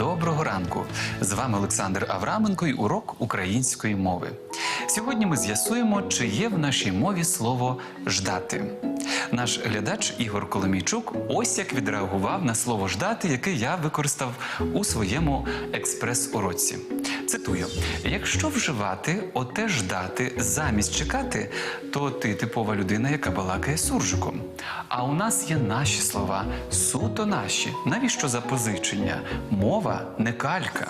доброго ранку! З вами Олександр Авраменко і урок української мови. Сьогодні ми з'ясуємо, чи є в нашій мові слово ждати. Наш глядач Ігор Коломійчук ось як відреагував на слово ждати, яке я використав у своєму експрес-уроці. Цитую: якщо вживати оте ждати замість чекати, то ти типова людина, яка балакає суржиком. А у нас є наші слова, суто наші. Навіщо запозичення? Мова не калька.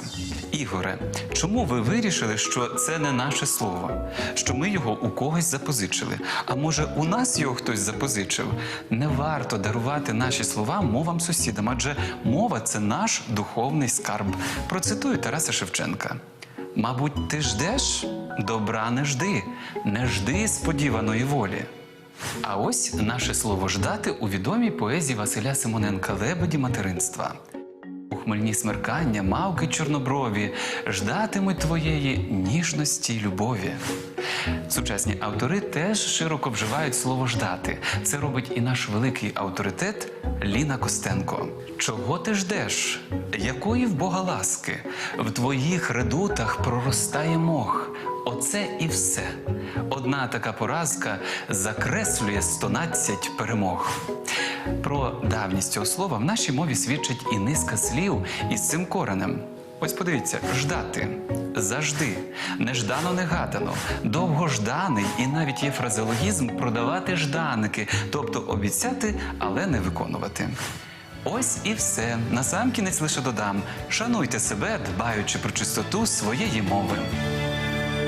Ігоре, чому ви вирішили, що це не наше слово? Що ми його у когось запозичили? А може, у нас його хтось запозичив? Не варто дарувати наші слова мовам сусідам, адже мова це наш духовний скарб. Процитую Тараса Шевченка. Мабуть, ти ждеш? Добра не жди, не жди сподіваної волі. А ось наше слово ждати у відомій поезії Василя Симоненка Лебеді материнства. У хмельні смеркання, мавки чорноброві ждатимуть твоєї ніжності й любові. Сучасні автори теж широко вживають слово ждати. Це робить і наш великий авторитет Ліна Костенко. Чого ти ждеш? Якої в Бога ласки? В твоїх редутах проростає мох. Оце і все. Одна така поразка закреслює 112 перемог. Про давність цього слова в нашій мові свідчить і низка слів із цим коренем. Ось подивіться, ждати, завжди, неждано негадано, довгожданий і навіть є фразеологізм продавати жданики, тобто обіцяти, але не виконувати. Ось і все. Насамкінець лише додам: шануйте себе, дбаючи про чистоту своєї мови.